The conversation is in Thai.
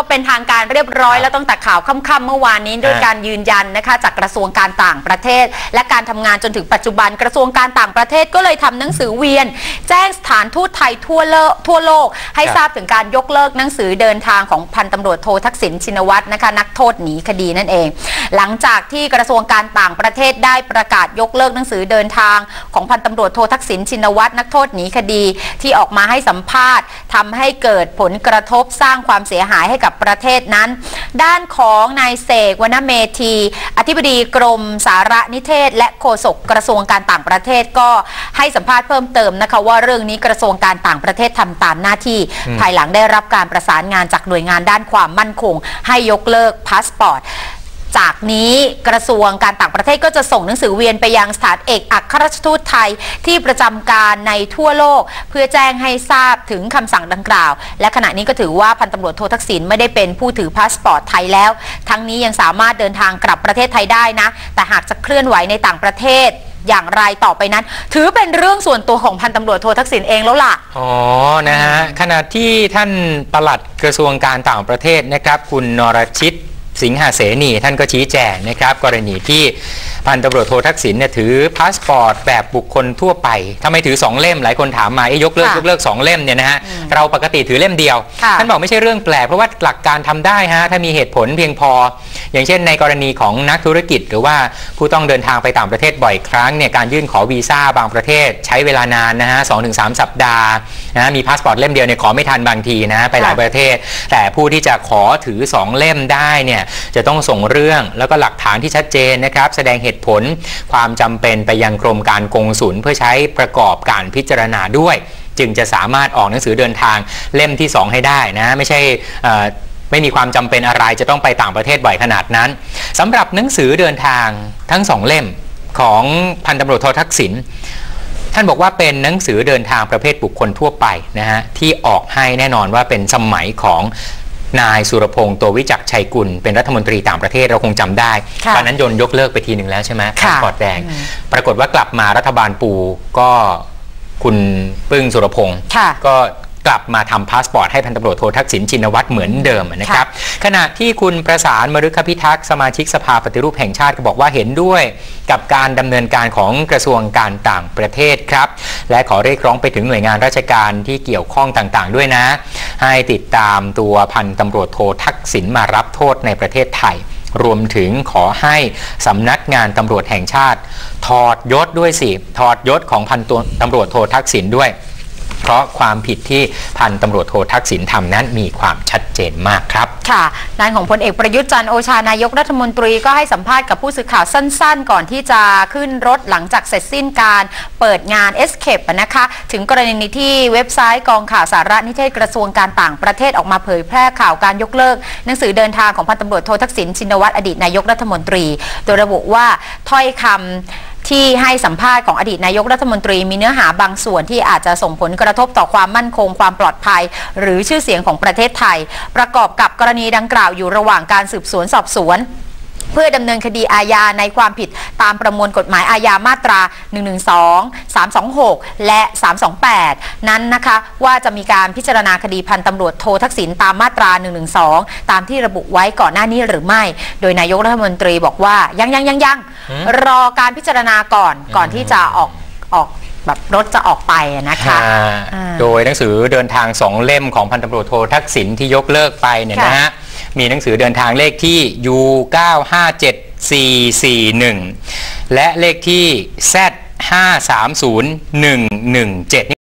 ก็เป็นทางการเรียบร้อยแล้วตั้งแต่ข่าวค่ำๆเมื่อวานนี้ด้วยการยืนยันนะคะ จากกระทรวงการต่างประเทศ และการทำงานจนถึงปัจจุบันกระทรวงการต่างประเทศก็เลยทำหนังสือเวียน แจ้งสถานทูตไทยทั่วโลกทั่วโลก ให้ครับทราบถึงการยกเลิกหนังสือเดินทางของพันตำรวจโททักษิณชินวัตรนะคะ นักโทษหนีคดีนั่นเอง หลังจากที่กระทรวงการต่างประเทศได้ประกาศยกเลิกหนังสือเดินทาง ของพันตำรวจโททักษิณชินวัตรนักโทษหนีคดีที่ออกมาให้สัมภาษณ์ทำให้เกิดผลกระทบสร้างความเสียหายให้กับประเทศนั้น ด้านของนายเสกวณเมธี อธิบดีกรมสารนิเทศ และโฆษกกระทรวงการต่างประเทศก็ให้สัมภาษณ์เพิ่มเติมนะคะว่าเรื่องนี้กระทรวงการต่างประเทศทำตามหน้าที่ ภายหลังได้รับการประสานงานจากหน่วยงานด้านความมั่นคง ให้ยกเลิกพาสปอร์ต จากนี้กระทรวงการต่างประเทศก็จะส่งหนังสือเวียนไปยังสถานเอกอัครราชทูตไทยที่ประจำการในทั่วโลก เพื่อแจ้งให้ทราบถึงคำสั่งดังกล่าว และขณะนี้ก็ถือว่าพันตำรวจโททักษิณไม่ได้เป็นผู้ถือพาสปอร์ตไทยแล้ว ทั้งนี้ยังสามารถเดินทางกลับประเทศไทยได้นะ แต่หากจะเคลื่อนไหวในต่างประเทศอย่างไรต่อไปนั้น ถือเป็นเรื่องส่วนตัวของพันตำรวจโททักษิณเองแล้วล่ะ อ๋อ นะฮะขณะที่ท่านปลัดกระทรวงการต่างประเทศนะครับ คุณนรชิต สิงหาเสนีท่านก็ชี้แจงนะครับ กรณีที่พันตำรวจโททักษิณเนี่ยถือพาสปอร์ตแบบบุคคลทั่วไปทำไมถือ 2 เล่มหลายคนถามมาเอ๊ะยกเลิกค่ะยกเลิก2เล่มเนี่ยนะฮะ เราปกติถือเล่มเดียว ค่ะท่านบอกไม่ใช่เรื่องแปลกเพราะว่าหลักการทำได้ฮะถ้ามีเหตุผลเพียงพอ อย่างเช่นในกรณีของนักธุรกิจ หรือว่าผู้ต้องเดินทางไปต่างประเทศบ่อยครั้งเนี่ยการยื่นขอวีซ่าบางประเทศ ใช้เวลานานนะฮะสองถึงสามสัปดาห์นะฮะมีพาสปอร์ตเล่มเดียวเนี่ยขอไม่ทันบางทีนะฮะไปหลายค่ะ ประเทศ แต่ผู้ที่จะขอถือ2เล่มได้เนี่ยจะต้องส่งเรื่องแล้วก็หลักฐานที่ชัดเจนนะครับ แสดงเหตุผลความจำเป็นไปยังกรมการกงสุลเพื่อใช้ประกอบการพิจารณาด้วย จึงจะสามารถออกหนังสือเดินทางเล่มที่ 2 ให้ได้นะไม่ใช่เอ่อไม่มีความจำเป็นอะไรจะต้องไปต่างประเทศบ่อยขนาดนั้นสำหรับหนังสือเดินทางทั้งสองเล่มของพันตำรวจโททักษิณท่านบอกว่าเป็นหนังสือเดินทางประเภทบุคคลทั่วไปนะฮะที่ออกให้แน่นอนว่าเป็นสมัยของนายสุรพงศ์ตัววิจักรชัยกุล เป็นรัฐมนตรีต่างประเทศเราคงจำได้ค่ะตอนนั้นยนยกเลิกไปทีหนึ่งแล้วใช่ไหมค่ะพาสปอร์ตแดง ปรากฏว่ากลับมารัฐบาลปูก็ คุณปึ้งสุรพงศ์ค่ะก็กลับมาทำพาสปอร์ตให้พันตำรวจโททักษิณชินวัตรเหมือนเดิมนะครับ ขณะที่คุณประสานมฤคพิทักษ์สมาชิกสภาปฏิรูปแห่งชาติก็บอกว่าเห็นด้วยกับการดำเนินการของกระทรวงการต่างประเทศครับ และขอเรียกร้องไปถึงหน่วยงานราชการที่เกี่ยวข้องต่างๆ ด้วยนะ ให้ติดตามตัวพันตำรวจโททักษิณมารับโทษในประเทศไทย รวมถึงขอให้สำนักงานตำรวจแห่งชาติ ถอดยศด้วยสิ ถอดยศของพันตัวตำรวจโททักษิณด้วย เพราะความผิดที่พันตำรวจโททักษิณทำนั้นมีความชัดเจนมากครับ ค่ะด้านของพลเอกประยุทธ์จันทร์โอชานายกรัฐมนตรีก็ให้สัมภาษณ์กับผู้สื่อข่าวสั้นๆ ก่อนที่จะขึ้นรถหลังจากเสร็จสิ้นการเปิดงาน Escape นะคะ ถึงกรณีที่เว็บไซต์กองข่าวสารนิเทศกระทรวงการต่างประเทศออกมาเผยแพร่ข่าวการยกเลิก หนังสือเดินทางของพันตำรวจโททักษิณชินวัตรอดีตนายกรัฐมนตรี โดยระบุว่าถ้อยคำ ที่ให้สัมภาษณ์ของอดีตนายกรัฐมนตรีมีเนื้อหาบางส่วนที่อาจจะส่งผลกระทบต่อความมั่นคงความปลอดภัย หรือชื่อเสียงของประเทศไทย ประกอบกับกรณีดังกล่าวอยู่ระหว่างการสืบสวนสอบสวน เพื่อดำเนินคดีอาญาในความผิดตามประมวลกฎหมายอาญามาตรา 112 326 และ 328 นั้นนะคะว่าจะมีการพิจารณาคดีพันตำรวจโททักษิณตามมาตรา 112 ตามที่ระบุไว้ก่อนหน้านี้หรือไม่ โดยนายกรัฐมนตรีบอกว่ายังยังยังยังรอการพิจารณาก่อนก่อนที่จะออกออกแบบรถจะออกไปอะนะคะอ่าโดยหนังสือเดินทางสองเล่มของพันตำรวจโททักษิณที่ยกเลิกไปเนี่ยค่ะนะฮะ มีหนังสือเดินทางเลขที่ U 9 5 7 4 4 1 และเลขที่ Z 5 3 0 1 1 7